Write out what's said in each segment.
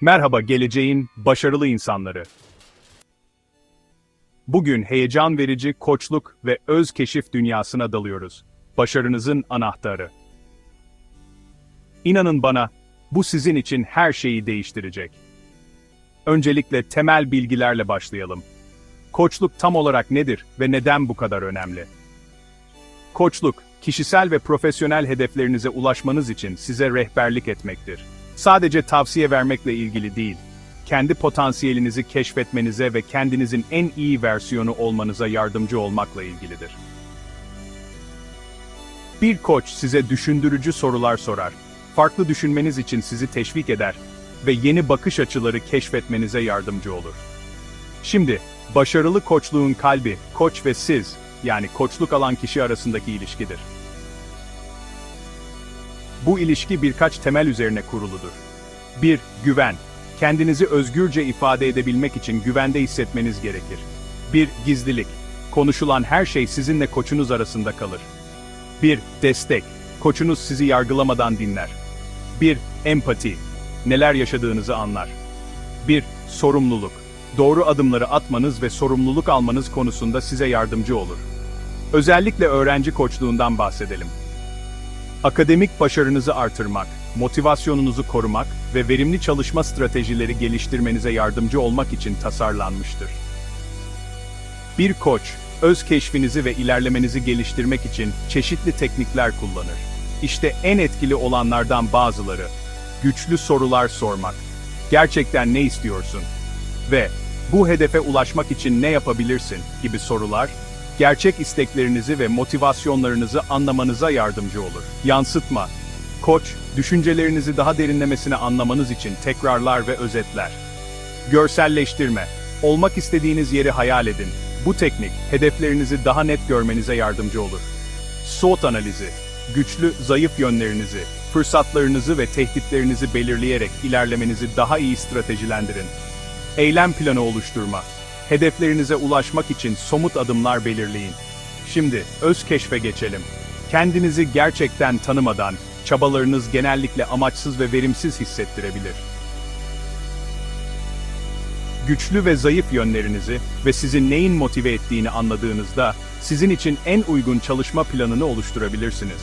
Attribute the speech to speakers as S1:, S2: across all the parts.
S1: Merhaba geleceğin başarılı insanları. Bugün heyecan verici koçluk ve öz keşif dünyasına dalıyoruz. Başarınızın anahtarı. İnanın bana, bu sizin için her şeyi değiştirecek. Öncelikle temel bilgilerle başlayalım. Koçluk tam olarak nedir ve neden bu kadar önemli? Koçluk, kişisel ve profesyonel hedeflerinize ulaşmanız için size rehberlik etmektir. Sadece tavsiye vermekle ilgili değil, kendi potansiyelinizi keşfetmenize ve kendinizin en iyi versiyonu olmanıza yardımcı olmakla ilgilidir. Bir koç size düşündürücü sorular sorar, farklı düşünmeniz için sizi teşvik eder ve yeni bakış açıları keşfetmenize yardımcı olur. Şimdi, başarılı koçluğun kalbi, koç ve siz, yani koçluk alan kişi arasındaki ilişkidir. Bu ilişki birkaç temel üzerine kuruludur. 1. Güven. Kendinizi özgürce ifade edebilmek için güvende hissetmeniz gerekir. 1. Gizlilik. Konuşulan her şey sizinle koçunuz arasında kalır. 1. Destek. Koçunuz sizi yargılamadan dinler. 1. Empati. Neler yaşadığınızı anlar. 1. Sorumluluk. Doğru adımları atmanız ve sorumluluk almanız konusunda size yardımcı olur. Özellikle öğrenci koçluğundan bahsedelim. Akademik başarınızı artırmak, motivasyonunuzu korumak ve verimli çalışma stratejileri geliştirmenize yardımcı olmak için tasarlanmıştır. Bir koç, öz keşfinizi ve ilerlemenizi geliştirmek için çeşitli teknikler kullanır. İşte en etkili olanlardan bazıları. Güçlü sorular sormak. Gerçekten ne istiyorsun? Ve bu hedefe ulaşmak için ne yapabilirsin gibi sorular, gerçek isteklerinizi ve motivasyonlarınızı anlamanıza yardımcı olur. Yansıtma. Koç, düşüncelerinizi daha derinlemesine anlamanız için tekrarlar ve özetler. Görselleştirme. Olmak istediğiniz yeri hayal edin. Bu teknik, hedeflerinizi daha net görmenize yardımcı olur. SWOT analizi. Güçlü, zayıf yönlerinizi, fırsatlarınızı ve tehditlerinizi belirleyerek ilerlemenizi daha iyi stratejilendirin. Eylem planı oluşturma. Hedeflerinize ulaşmak için somut adımlar belirleyin. Şimdi öz keşfe geçelim. Kendinizi gerçekten tanımadan çabalarınız genellikle amaçsız ve verimsiz hissettirebilir. Güçlü ve zayıf yönlerinizi ve sizi neyin motive ettiğini anladığınızda sizin için en uygun çalışma planını oluşturabilirsiniz.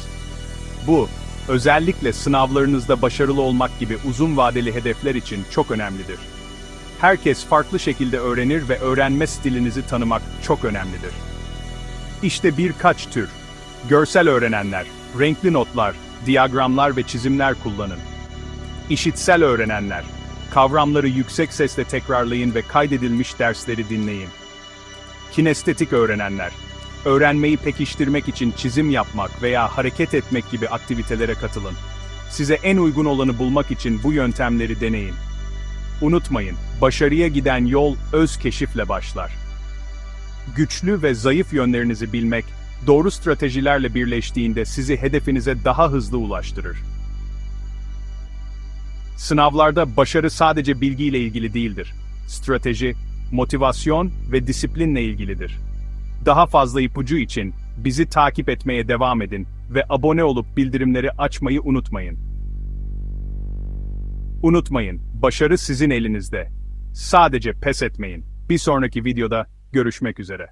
S1: Bu, özellikle sınavlarınızda başarılı olmak gibi uzun vadeli hedefler için çok önemlidir. Herkes farklı şekilde öğrenir ve öğrenme stilinizi tanımak çok önemlidir. İşte birkaç tür. Görsel öğrenenler, renkli notlar, diyagramlar ve çizimler kullanın. İşitsel öğrenenler, kavramları yüksek sesle tekrarlayın ve kaydedilmiş dersleri dinleyin. Kinestetik öğrenenler, öğrenmeyi pekiştirmek için çizim yapmak veya hareket etmek gibi aktivitelere katılın. Size en uygun olanı bulmak için bu yöntemleri deneyin. Unutmayın, başarıya giden yol öz keşifle başlar. Güçlü ve zayıf yönlerinizi bilmek, doğru stratejilerle birleştiğinde sizi hedefinize daha hızlı ulaştırır. Sınavlarda başarı sadece bilgiyle ilgili değildir. Strateji, motivasyon ve disiplinle ilgilidir. Daha fazla ipucu için bizi takip etmeye devam edin ve abone olup bildirimleri açmayı unutmayın. Unutmayın, başarı sizin elinizde. Sadece pes etmeyin. Bir sonraki videoda görüşmek üzere.